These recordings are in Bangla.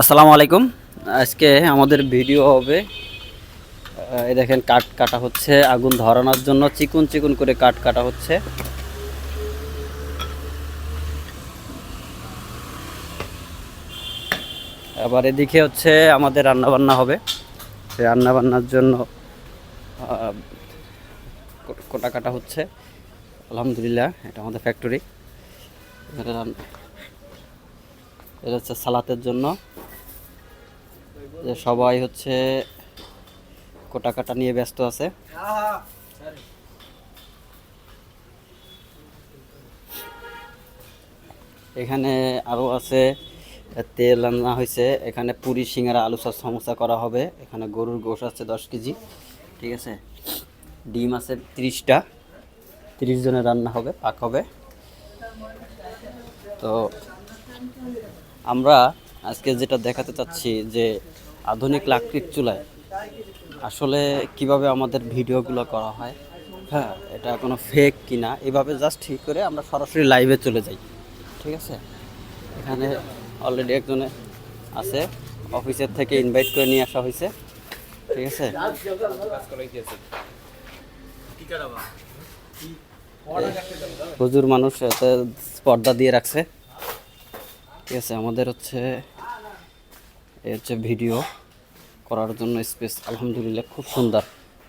আসসালামু আলাইকুম। আজকে আমাদের ভিডিও হবে এই দেখেন কাঠ কাটা হচ্ছে, আগুন ধরানোর জন্য চিকুন চিকুন করে কাঠ কাটা হচ্ছে। আবার এদিকে হচ্ছে আমাদের রান্না বান্না হবে। সেই রান্না বান্নার জন্য কোটা কাটা হচ্ছে। আলহামদুলিল্লাহ, এটা আমাদের ফ্যাক্টরি এটা হচ্ছে সালাতের জন্য। যে সবাই হচ্ছে কোটা কাটা নিয়ে ব্যস্ত আছে। এখানে আরও আছে, তেল রান্না হয়েছে। এখানে পুরি, সিঙ্গারা, আলু সস, সমোসা করা হবে। এখানে গরুর গোশ আছে দশ কেজি। ঠিক আছে? ডিম আছে তিরিশটা। তিরিশ জনের রান্না হবে, পাক হবে। তো আমরা আজকে যেটা দেখাতে চাচ্ছি যে আধুনিক লাকড়ির চুলায় আসলে কীভাবে আমাদের ভিডিওগুলো করা হয় হ্যাঁ এটা কোনো ফেক কিনা এভাবে জাস্ট ঠিক করে আমরা সরাসরি লাইভে চলে যাই ঠিক আছে এখানে অলরেডি একজনে আছে অফিসের থেকে ইনভাইট করে নিয়ে আসা হয়েছে ঠিক আছে প্রচুর মানুষ এতে পর্দা দিয়ে রাখছে ঠিক আছে আমাদের হচ্ছে এই হচ্ছে ভিডিও করার জন্য স্পেস। আলহামদুলিল্লাহ, খুব সুন্দর।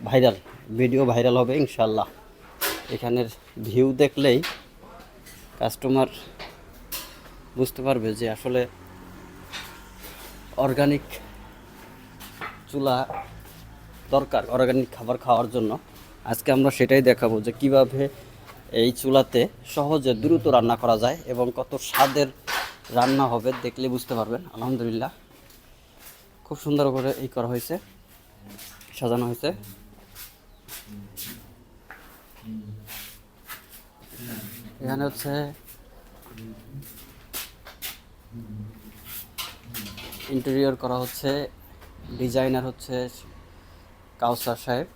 ভাইরাল। ভিডিও ভাইরাল হবে ইনশাল্লাহ এখানের ভিউ দেখলেই কাস্টমার বুঝতে পারবে যে আসলে অর্গানিক চুলা দরকার, অর্গানিক খাবার খাওয়ার জন্য। আজকে আমরা সেটাই দেখাবো যে কীভাবে এই চুলাতে সহজে দ্রুত রান্না করা যায় এবং কত স্বাদের রান্না হবে দেখলে বুঝতে পারবেন। আলহামদুলিল্লাহ। খুব সুন্দর করে এই করা হয়েছে, সাজানো হয়েছে। এখানে হচ্ছে ইন্টেরিয়র করা হচ্ছে ডিজাইনার হচ্ছে কাউসার সাহেব।